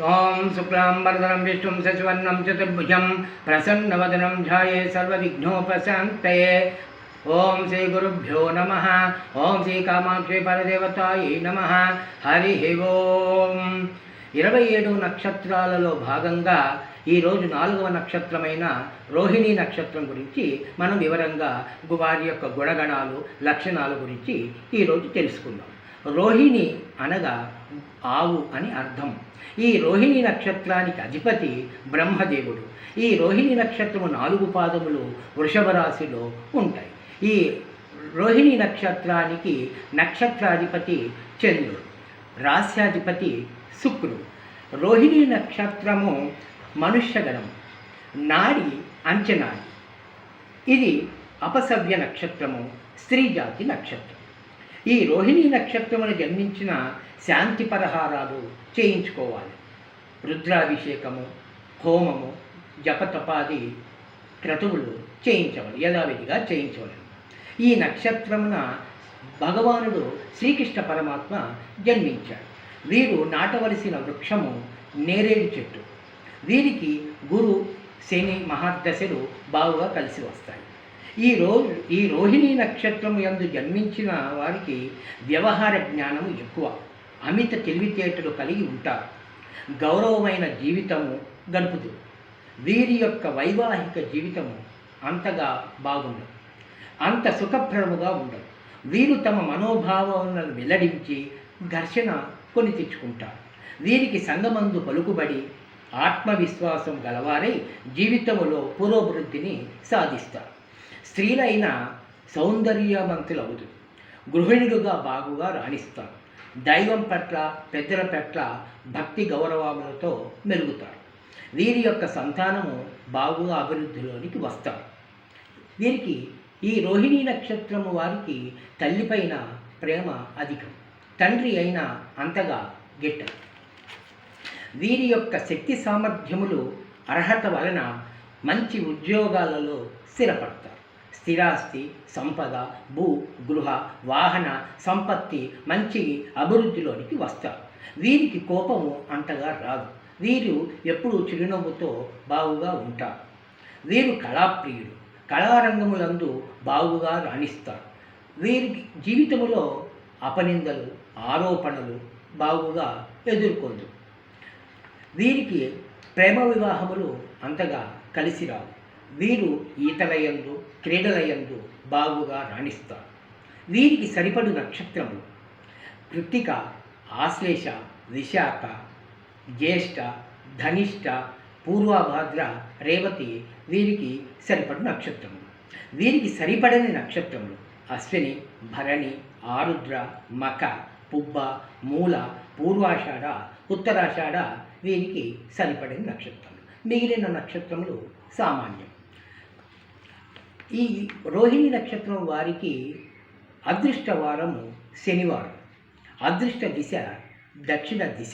ఓం శుక్లాంబరధరం విష్ణుం శశివర్ణం చతుర్భుజం ప్రసన్నవదనం ధ్యాయే సర్వవిఘ్నోపశాంతయే. ఓం శ్రీ గురుభ్యో నమ. ఓం శ్రీ కామాక్షి పరదేవతాయై నమ. హరి ఓం. ఇరవై ఏడు నక్షత్రాలలో భాగంగా ఈరోజు నాలుగవ నక్షత్రమైన రోహిణి నక్షత్రం గురించి మనం వివరంగా వారి యొక్క గుణగణాలు లక్షణాల గురించి ఈరోజు తెలుసుకుందాం. రోహిణి అనగా ఆవు అని అర్థం. ఈ రోహిణి నక్షత్రానికి అధిపతి బ్రహ్మదేవుడు. ఈ రోహిణి నక్షత్రము నాలుగు పాదములు వృషభ రాశిలో ఉంటాయి. ఈ రోహిణి నక్షత్రానికి నక్షత్రాధిపతి చంద్రుడు రాస్యాధిపతి శుక్రుడు. రోహిణి నక్షత్రము మనుష్యగణం నాడి అంచనాడి ఇది అపసవ్య నక్షత్రము స్త్రీ జాతి నక్షత్రం. ఈ రోహిణి నక్షత్రమును జన్మించిన శాంతి పరహారాలు చేయించుకోవాలి. రుద్రాభిషేకము హోమము జపతపాది క్రతువులు చేయించవాలి యథావిధిగా చేయించవాలి. ఈ నక్షత్రమున భగవానుడు శ్రీకృష్ణ పరమాత్మ జన్మించాడు. వీరు నాటవలసిన వృక్షము నేరేడు చెట్టు. వీరికి గురు శని మహాదశలు బాగుగా కలిసి వస్తాయి. ఈ రోజు ఈ రోహిణి నక్షత్రము యందు జన్మించిన వారికి వ్యవహార జ్ఞానము ఎక్కువ. అమిత తెలివితేటలు కలిగి ఉంటారు. గౌరవమైన జీవితము గడుపుతుంది వీరి యొక్క వైవాహిక జీవితము అంతగా బాగుండదు. అంత సుఖప్రదముగా ఉండదు. వీరు తమ మనోభావాలను వెల్లడించి ఘర్షణ కొని తెచ్చుకుంటారు. వీరికి సంగమందు పలుకుబడి ఆత్మవిశ్వాసం గలవారై జీవితంలో పురోభివృద్ధిని సాధిస్తారు. స్త్రీలైన అవుతుంది గృహిణులుగా బాగుగా రాణిస్తారు. దైవం పట్ల పెద్దల పట్ల భక్తి గౌరవములతో మెరుగుతారు. వీరి యొక్క సంతానము బాగుగా అభివృద్ధిలోనికి వస్తారు. వీరికి ఈ రోహిణీ నక్షత్రము వారికి తల్లిపైన ప్రేమ అధికం. తండ్రి అయిన అంతగా గిట్ట వీరి యొక్క శక్తి సామర్థ్యములు అర్హత వలన మంచి ఉద్యోగాలలో స్థిరపడతారు. స్థిరాస్తి సంపద భూ గృహ వాహన సంపత్తి మంచి అభివృద్ధిలోనికి వస్తారు. వీరికి కోపము అంతగా రాదు. వీరు ఎప్పుడూ చిరునవ్వుతో బావుగా ఉంటారు. వీరు కళాప్రియుడు కళారంగములందు బావుగా రాణిస్తారు. వీరికి జీవితములో అపనిందలు ఆరోపణలు బావుగా ఎదుర్కొందు వీరికి ప్రేమ వివాహములు అంతగా కలిసి రావు. వీరు ఈతలయందు క్రీడలయందు బాగుగా రాణిస్తారు వీరికి సరిపడు నక్షత్రములు కృత్తిక ఆశ్లేష విశాఖ జ్యేష్ఠ ధనిష్ట పూర్వభాద్ర రేవతి వీరికి సరిపడు నక్షత్రములు వీరికి సరిపడని నక్షత్రములు అశ్విని భరణి ఆరుద్ర మక పుబ్బ మూల పూర్వాషాఢ ఉత్తరాషాఢ వీరికి సరిపడని నక్షత్రములు. మిగిలిన నక్షత్రములు సామాన్యం. ఈ రోహిణి నక్షత్రం వారికి అదృష్ట వారము శనివారం. అదృష్ట దిశ దక్షిణ దిశ.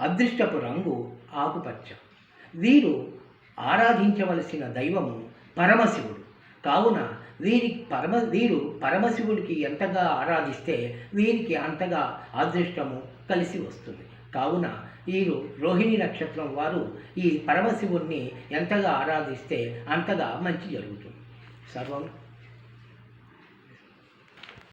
అదృష్టపు రంగు ఆకుపచ్చ. వీరు ఆరాధించవలసిన దైవము పరమశివుడు. కావున వీరి పరమ వీరు పరమశివుడికి ఎంతగా ఆరాధిస్తే వీరికి అంతగా అదృష్టము కలిసి వస్తుంది. కావున వీరు రోహిణి నక్షత్రం వారు ఈ పరమశివుణ్ణి ఎంతగా ఆరాధిస్తే అంతగా మంచి జరుగుతుంది. सर्वं